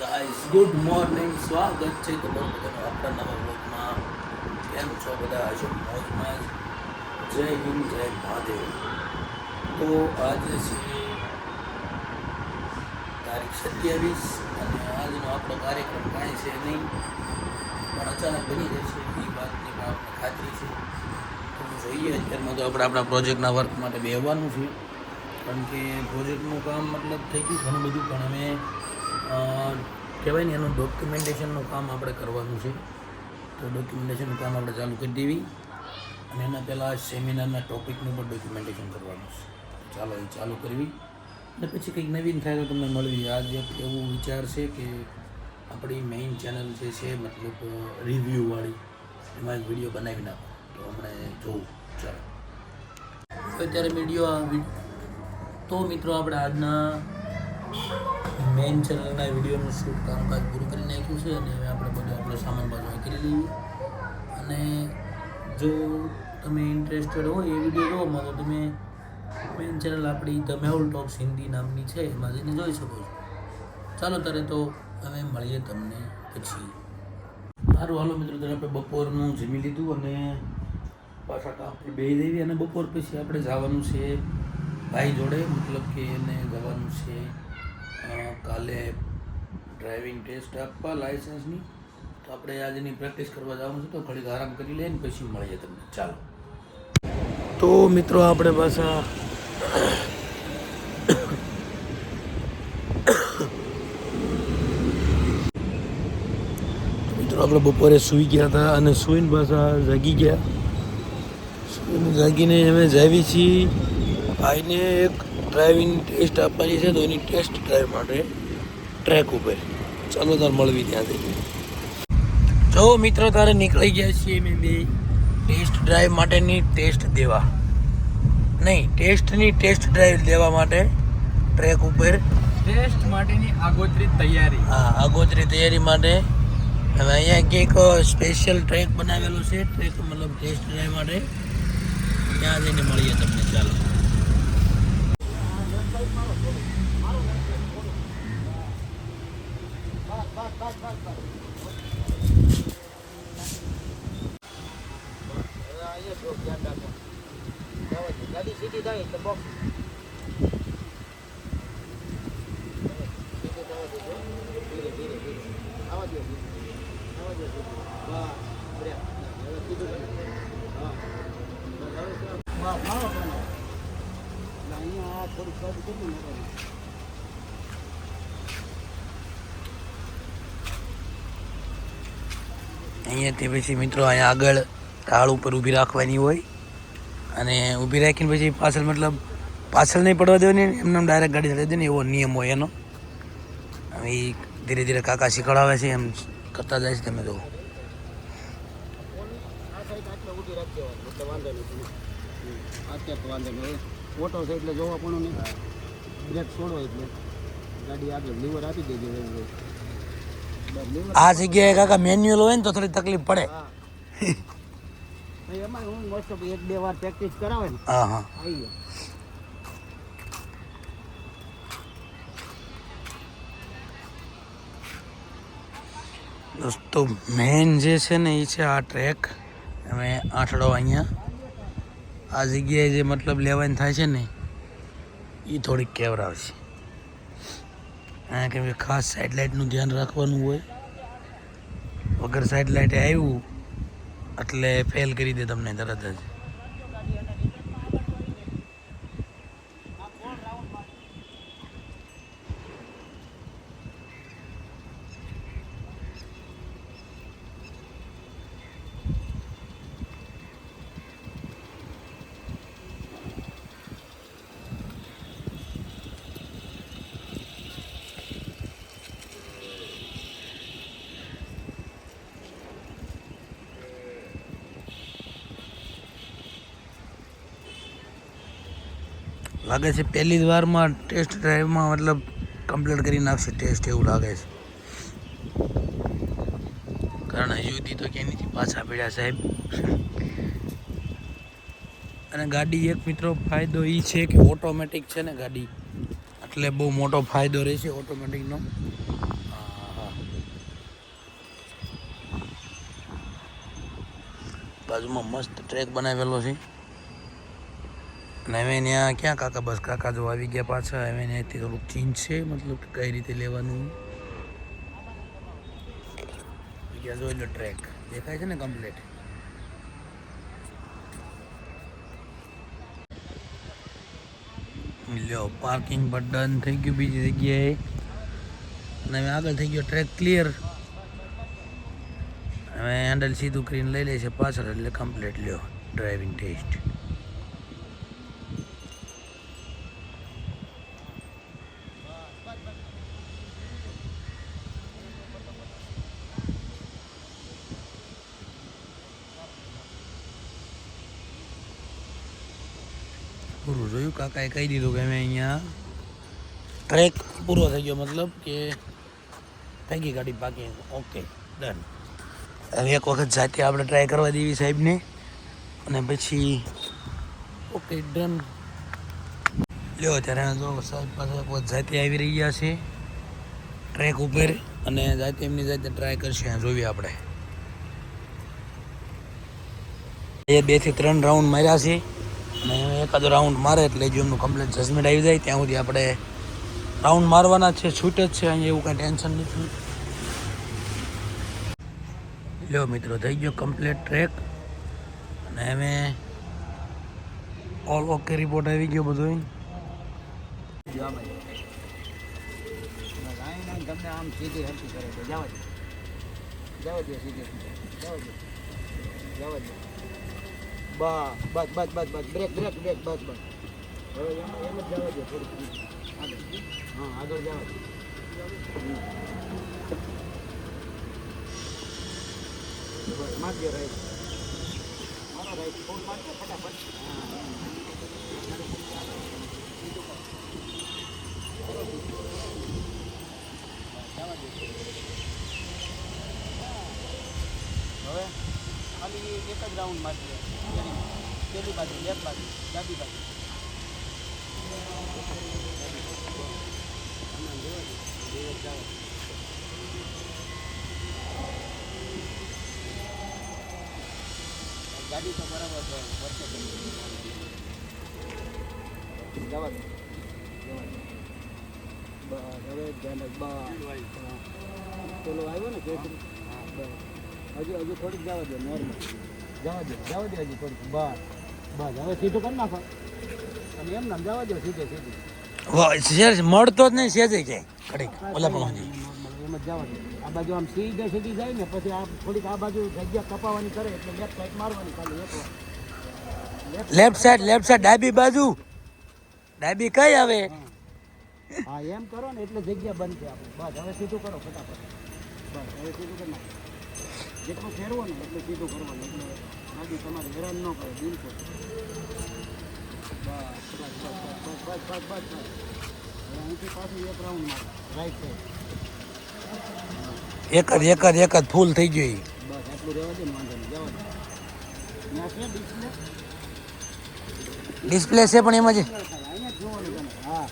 Guys good morning સ્વાગત છે તમારું બધાનું આપણા નવા બ્લોગમાં કેમ છો બધા? હશો મોજમાં જય હિન્દ, જય મહાદેવ. તો આજે છે તારીખ સત્યાવીસ અને આજનો આપણો કાર્યક્રમ કાંઈ છે નહીં, પણ અચાનક બની જશે એ વાતની પણ આપણને ખાતરી છે. તો જોઈએ, અત્યારમાં તો આપણે આપણા પ્રોજેક્ટના વર્ક માટે બેહવાનું છે. કારણ કે પ્રોજેક્ટનું કામ મતલબ થઈ ગયું ઘણું બધું, પણ અમે કહેવાય ને, એનું ડોક્યુમેન્ટેશનનું કામ આપણે કરવાનું છે. તો ડોક્યુમેન્ટેશનનું કામ આપણે ચાલુ કરી દેવી અને એના પહેલાં સેમિનારના ટોપિકનું પણ ડોક્યુમેન્ટેશન કરવાનું છે. ચાલો, એ ચાલુ કરવી. અને પછી કંઈક નવીન થાય તો તમને મળવી. આજે એવું વિચાર છે કે આપણી મેઇન ચેનલ જે છે, મતલબ રિવ્યૂવાળી એમાં એક વીડિયો બનાવી નાખો. તો હમણાં જોવું. ચાલો. અત્યારે વીડિયો તો મિત્રો, આપણે આજના મેઇન ચેનલના વિડીયોનું શૂટ કામકાજ પૂરું કરી નાખ્યું છે અને હવે આપણે બધો આપણો સામાન બાજુ કરી લઈએ અને જો તમે ઇન્ટરેસ્ટેડ હોય એ વીડિયો જોવામાં, તો તમે મેઇન ચેનલ આપણી ધ મેહુલ ટોક્સ હિન્દી નામની છે, એમાં જઈને જોઈ શકો છો. ચાલો ત્યારે તો હવે મળીએ તમને પછી. સારું હાલો મિત્રો, ત્યારે આપણે બપોરનું જમી લીધું અને પાછા પર બેસી દેવી અને બપોર પછી આપણે જવાનું છે ભાઈ જોડે, મતલબ કે એને જવાનું છે કાલે ડ્રાઇવિંગ ટેસ્ટ આપવા લાઇસન્સની તો આપણે આજની પ્રેક્ટિસ કરવા જવાનું છે તો ઘડીક આરામ કરી લઈએ ને પછી મળીએ તમને. ચાલો. તો મિત્રો આપણે પાછા મિત્રો આપણે બપોરે સૂઈ ગયા હતા અને સૂઈને પાછા જાગી ગયા. સૂઈને જાગીને અમે જાવી છીએ. ભાઈને એક ડ્રાઇવિંગ ટેસ્ટ આપવાની છે તો એની ટેસ્ટ ડ્રાઈવ માટે ટ્રેક ઉપર. ચાલો તાર મળવી ત્યાંથી. જો મિત્રો તારે નીકળી ગયા છીએ મેં બે ટેસ્ટ ડ્રાઈવ માટેની ટેસ્ટ દેવા. નહીં ટેસ્ટની ટેસ્ટ ડ્રાઈવ દેવા માટે ટ્રેક ઉપર. ટેસ્ટ માટેની આગોતરી તૈયારી. હા આગોતરી તૈયારી માટે હવે અહીંયા કંઈક સ્પેશિયલ ટ્રેક બનાવેલો છે. ટ્રેક મતલબ ટેસ્ટ ડ્રાઈવ માટે. ત્યાં જઈને મળીએ તમને ચાલો. ગાડી સીધી થાય એટલે બોક્સ ધીરે ધીરે ધીરે આવા દો આવા હા. હવે પણ એટલે અહીંયા આ થોડું કદ કેટલું અહીંયાથી પછી મિત્રો અહીંયા આગળ ઢાળ ઉપર ઊભી રાખવાની હોય. અને ઊભી રાખીને પછી પાછળ મતલબ પાછળ નહીં પડવા દેવાની એમને ડાયરેક્ટ ગાડી ચડાવી દેવાની એવો નિયમ હોય એનો. હવે ધીરે ધીરે કાકા શીખવાડાવે છે એમ કરતા જાય છે તમે જો આ સાઈડ આટલે ઊભી રાખી દેવાની એટલે વાંધો નહીં અત્યારે તો વાંધો નહીં ઓટો છે એટલે જોવા પણ નહીં બ્રેક છોડો એટલે ગાડી આગળ લીવર આપી દેજો એવું હોય બસ લીવર આ જગ્યાએ કાકા મેન્યુઅલ હોય ને તો થોડી તકલીફ પડે. એમાં હું મોસ્ટ ઓફ એક બે વાર પ્રેક્ટિસ કરાવે ને હા હા. આવી દોસ્તો મેન જે છે ને એ છે આ ટ્રેક અમે આઠડો અહીંયા. આ જગ્યાએ જે મતલબ લેવાની થાય છે ને એ થોડીક કેવરાવ છે કેમ કે ખાસ લાઇટનું ધ્યાન રાખવાનું હોય. વગર લાઇટે આવ્યું, એટલે ફેલ કરી દે તમને તરત જ. લાગે છે પહેલી જ વારમાં ટેસ્ટ ડ્રાઈવમાં મતલબ કમ્પ્લીટ કરી નાખશે ટેસ્ટ એવું લાગે છે. કારણ હજુથી તો ક્યાંયથી પાછા પડ્યા સાહેબ. અને ગાડી એક મિત્રો ફાયદો એ છે કે ઓટોમેટિક છે ને ગાડી. એટલે બહુ મોટો ફાયદો રહેશે ઓટોમેટિકનો બાજુમાં મસ્ત ટ્રેક બનાવેલો છે. અને હવે ત્યાં ક્યાં કાકા બસ કાકા જો આવી ગયા પાછા, હવે ત્યાંથી થોડુંક ચેન્જ છે, મતલબ કે કઈ રીતે લેવાનું. જોઈ લો ટ્રેક દેખાય છે ને કમ્પ્લીટ લ્યો પાર્કિંગ પર ડન થઈ ગયું, બીજી જગ્યાએ. અને હવે આગળ થઈ ગયો ટ્રેક ક્લિયર હવે હેન્ડલ સીધું કરીને લઈ લે છે પાછળ, એટલે કમ્પ્લીટ લ્યો ડ્રાઇવિંગ ટેસ્ટ પૂરું જોયું? કાકાએ કહી દીધું કે અમે અહીંયા ટ્રેક પૂરો થઈ ગયો મતલબ કે ફેંકી ગાડી પાકી ઓકે ડન. હવે એક વખત જાતે આપણે ટ્રાય કરવા દેવી સાહેબને. અને પછી ઓકે ડન. લ્યો ત્યારે જો સાહેબ પાસે એક વખત જાતે આવી રહ્યા છે. ટ્રેક ઉપર અને જાતે એમની જાતે ટ્રાય કરશે જોઈએ આપણે. એ બેથી ત્રણ રાઉન્ડ માર્યા છે. એકાદો રાઉન્ડ મારે એટલે જો એમનું કમ્પ્લેટ જજમેન્ટ આવી જાય, ત્યાં સુધી આપણે રાઉન્ડ મારવાના છે, છૂટ જ છે, અહીંયા એવું કાંઈ ટેન્શન નથી. લ્યો મિત્રો, થઈ ગયો કમ્પ્લેટ ટ્રેક અને હવે ઓલ ઓકે રિપોર્ટ આવી ગયો બધો તમને આમ સીધી હરખી કરે છે જવા દે. જવા દે સીધી. જવા દે. જવા દે. બસ બસ બસ બસ બસ બ્રેક બ્રેક બ્રેક બસ બસ હવે એમ એમ જ જવા દે થોડુંક. આગળ હા, આગળ જવા દે. બસ મારજો રાઈટ મારો રાઈટ ફોન મારજો, ફટાફટ. હવે ખાલી એક જ રાઉન્ડ મારશે પેલી બાજુ લેફ્ટ બાજુ ડાબી બાજુ. ગાડી તો બરાબર છે વચ્ચે જવા હવે ધ્યાન પેલો આવ્યો ને બસ. હજુ હજુ થોડીક જવા દે નોર્મલ જવા દે જવા દે હજી થોડીક. બસ. બસ હવે સીધું કરી નાખો. અને એમ નામ જવા દો સીધે. સીધું મળતો જ નહીં સેજે જાય. ઘડીક ઓલા પણ હજી એમ જ જવા દે. આ બાજુ આમ સીધે સીધી જાય ને પછી આ થોડીક આ બાજુ જગ્યા કપાવવાની કરે એટલે લેફ્ટ સાઈડ મારવાની ખાલી એક લેફ્ટ સાઈડ લેફ્ટ સાઈડ ડાબી બાજુ. ડાબી કઈ આવે હા એમ કરો ને એટલે જગ્યા બંધ છે આપણે. બસ હવે સીધું કરો ફટાફટ. બસ હવે સીધું કરી નાખો. જેટલું ફેરવો ને એટલું સીધું કરવાનું એટલે ગાડી તમારે હેરાન ન કરે બિલકુલ. બસ બસ બસ બસ બસ બસ બસ બસ હવે અહીંથી પાછું એક રાઉન્ડ મારો. રાઈટ સાઈડ એક જ એક જ એક જ ફૂલ થઈ ગઈ બસ આટલું રહેવા દે ને વાંધો નહીં. જવા દે. ત્યાં છે ડિસ્પ્લે ડિસ્પ્લે છે પણ એમાં જ અહીંયા જ જોવાનું તમે હા.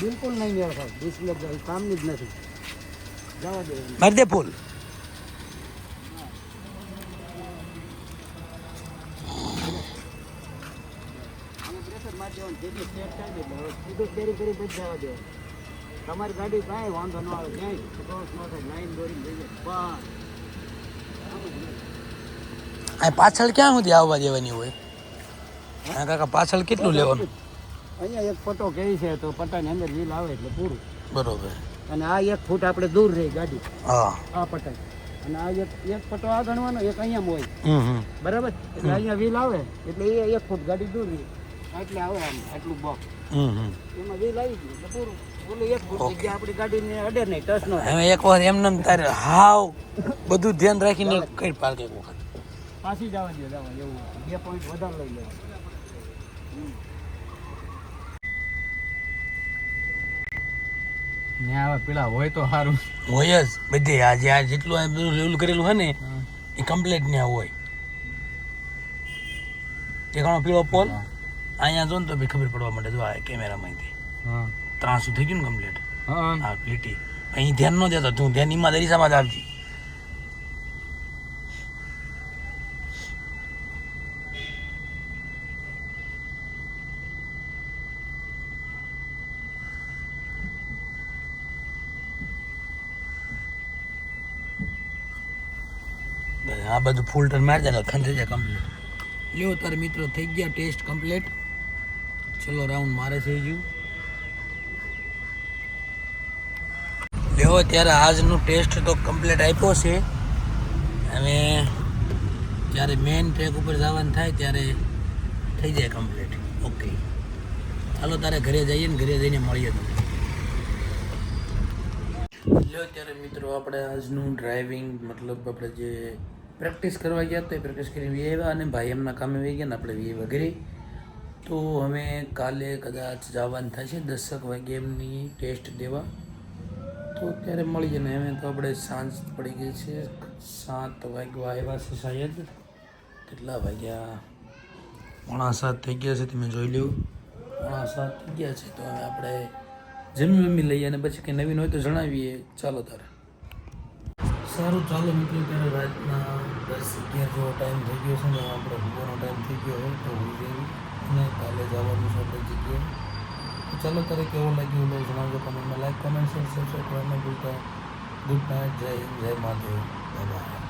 બિલકુલ નહીં મેળ થાય ડિસ્પ્લે કામની જ નથી. જવા દે. એને. મારી દે ફૂલ આમાં પ્રેશર મારી દેવાનું જેટલી સ્ટેપ થાય એટલે સીધું કેરી કરી પછી જવા દેવાનું તમારી ગાડી કાંઈ વાંધો ન આવે. ક્યાંય ક્રોસ ન થાય લાઈન દોરી જઈ જાય આ પાછળ ક્યાં સુધી આવવા દેવાની હોય? કાકા પાછળ કેટલું લેવાનું? અહીંયા એક પટ્ટો કેવી છે તો પટ્ટાની અંદર લીલ આવે એટલે પૂરું. બરોબર. અને આ એક ફૂટ આપણે દૂર રહી ગાડી. હા. આ પટ્ટા અને આ એક એક પટ્ટો આ ગણવાનો એક અહીંયા હોય. બરાબર? એટલે અહીંયા વ્હીલ આવે એટલે એ એક ફૂટ ગાડી દૂર રહી. એટલે આવે આમ આટલું બોક્સ હમ હમ. એમાં વ્હીલ આવી ગયું. એટલે પૂરું. એક ફૂટ જગ્યા આપણી ગાડીને અડે નહીં ટચ ન થાય. હવે એક વાર એમને તારે હાવ બધું ધ્યાન રાખીને કઈ પાર્ક એક વખત. પાછી જવા દે જવા એવું. બે પોઈન્ટ વધારે લઈ લેવા. ને આવા પેલા હોય તો સારું હોય જ. બધે આજે આ જેટલું આ બધું લેવલ કરેલું હોય ને એ કમ્પ્લેટ ત્યાં હોય. ઘણો પીળો પોલ? અહીંયા જો ને તો બી ખબર પડવા માટે જો આ કેમેરામાંથી. ત્રાસું થઈ ગયું ને કમ્પ્લીટ હા. લીટી. અહીં ધ્યાન ન દેતો તું ધ્યાન ઈમાં દરી સામાજ આવતી આ બધું ફૂલ ટર્ન મારી દે એટલે ખંડે જાય કમ્પ્લીટ લ્યો તારે મિત્રો થઈ ગયા ટેસ્ટ કમ્પ્લીટ છેલ્લો રાઉન્ડ મારે થઈ ગયું. લ્યો ત્યારે આજનું ટેસ્ટ તો કમ્પ્લીટ આપ્યો છે. હવે જ્યારે મેઇન ટ્રેક ઉપર જવાનું થાય ત્યારે થઈ જાય કમ્પ્લીટ ઓકે ચાલો તારે ઘરે જઈએ ને ઘરે જઈને મળીએ તમે લ્યો, ત્યારે મિત્રો આપણે આજનું ડ્રાઇવિંગ મતલબ આપણે જે પ્રેક્ટિસ કરવા ગયા તો એ પ્રેક્ટિસ કરી વી આવ્યા અને ભાઈ એમના કામે વહી ગયા ને આપણે વી વગેરે તો અમે કાલે કદાચ જવાનું થશે દસક વાગે એમની ટેસ્ટ દેવા. તો ત્યારે મળીએ ને એમ તો આપણે સાંજ પડી ગઈ છે, સાત વાગ્યા આવ્યા છે શાયદ. કેટલા વાગ્યા? પોણા સાત થઈ ગયા છે, તમે જોઈ લ્યો. પોણા સાત થઈ ગયા છે, તો હવે આપણે જમી વમી લઈએ અને પછી કંઈ નવીન હોય તો જણાવીએ. ચાલો તારે. સારું, ચાલો મિત્રો, ત્યારે રાતના દસ અગિયાર જેવો ટાઈમ થઈ ગયો છે ને આપણે ઊંઘવાનો ટાઈમ થઈ ગયો હોય તો હું જઈ અને કાલે જવાનું છે આપણે જગ્યાએ. ચાલો તારે કેવો લાગ્યો લો જણાવજો કમેન્ટમાં લાઈક કમેન્ટ શેર સબસ્ક્રાઈબ કરવાનું ભૂલતા ગુડ નાઇટ. જય હિન્દ, જય મહાદેવ બાય